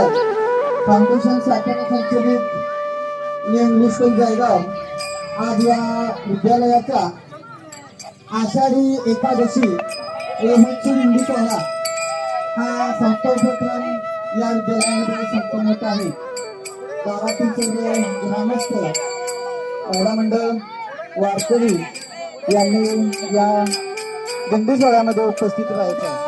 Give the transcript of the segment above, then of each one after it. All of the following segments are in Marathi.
मंडळ फाउंडेशन शाखेने संचलित न्यू इंग्लिश स्कूल जळगाव आज या विद्यालयाचा आषाढी एकादशी रेहनची दिंडी सोहळा हा संस्थापक्रम या विद्यालयामध्ये संपन्न होत आहे. गावातील सर्व ग्रामस्थ महिला मंडळ वारकरी यांनी या दिंडी सोहळ्यामध्ये उपस्थित राहायचं.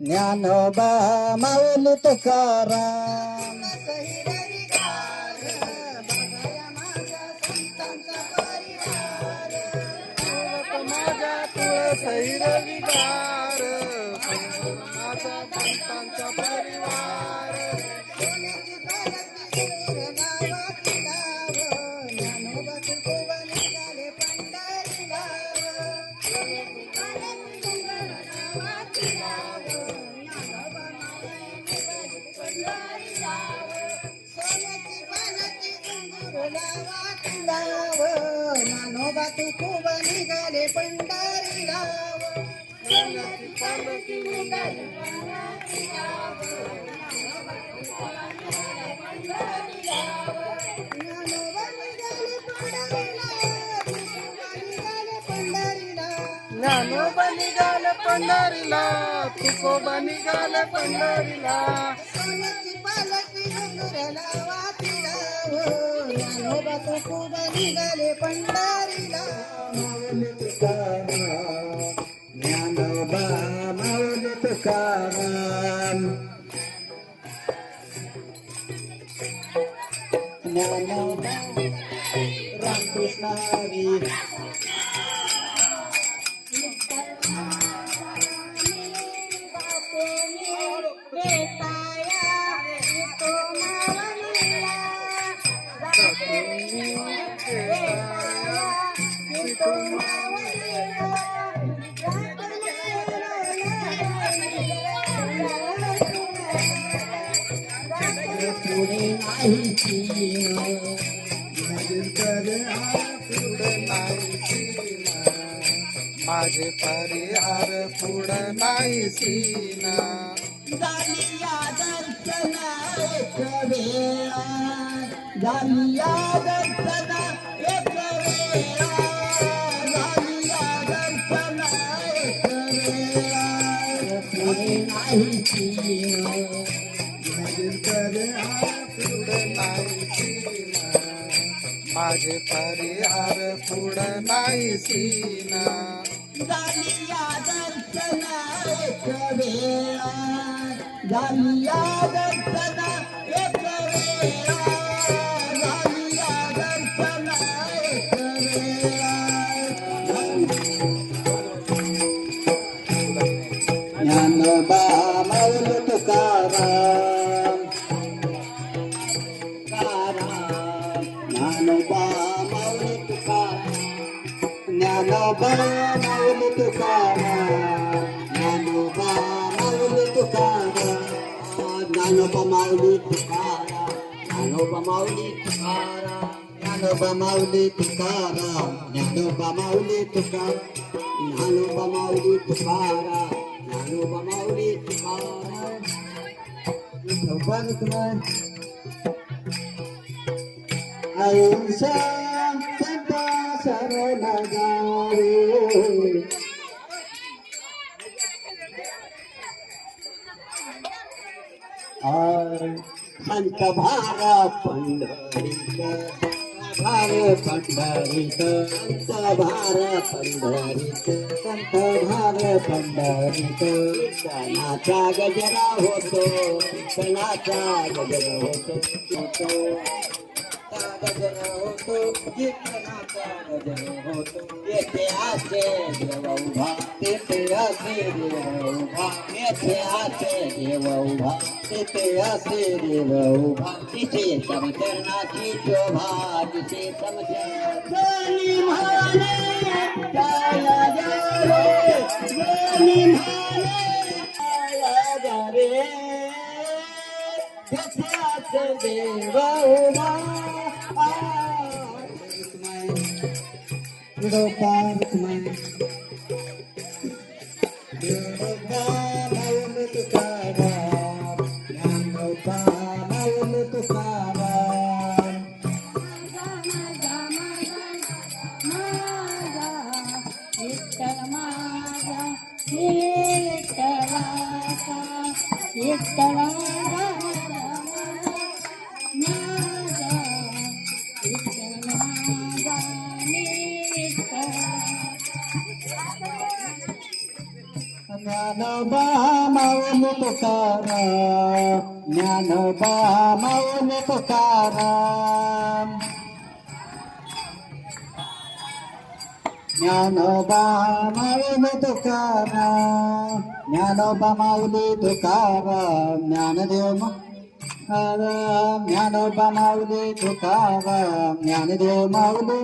ज्ञानोबा माऊल तुकाराम माझ्या तुळसई माझा संतांचा परिवार. तू खूप निघाले पंढरीला पंढरीला ज्ञानोबा निघाल पंढरीला तुकोबा निघाल पंढरीला. सोन्याची नानोबा निघाले पंढरीला. माऊली तुकाराम ज्ञानोबा तुकाराम ज्ञानोबा रामकृष्ण हरी. माझे परिहार पुढ नाही सीना झालिया दर्शन दर्शन. माझे परिहार पुढं नाही सीना झालिया दर्शन एक वेळा दर्शन ज्ञानोबा मौल तुकाराम ज्ञानोबा मौल तुकाराम ज्ञानोबा माऊली तुकाराम ज्ञानोबा माऊली तुकाराम ज्ञानोबा माऊली तुकाराम ज्ञानोबा माऊली तुकाराम ज्ञानोबा माऊली तुकाराम ज्ञानोबा माऊली तुकाराम विठोबा तुकाराम आयुष्या संता संत पंढरीत भार पंढरीत संत भार पंढरीत संत भार पंढरीत सणाचा गजरा होतो सणाचा गजरा होतो होतो गजर होतो कीर्तनाचा गजर होतो येथे आसे देव उभा तेथे असे देव उभा येथे आसे देव उभा तेथे असे देव उभा तिचे समचरणाची शोभा तिचे समचरणी म्हणे जया जरे ज्ञानोबा माऊल तुकारा ज्ञानोबा माऊल तुकारा ज्ञानोबा माऊली तुकारा ज्ञानोबा माऊली तुकाराम ज्ञानदेव तुकाराम ज्ञानोबा माऊली तुकाराम ज्ञानदेव माऊली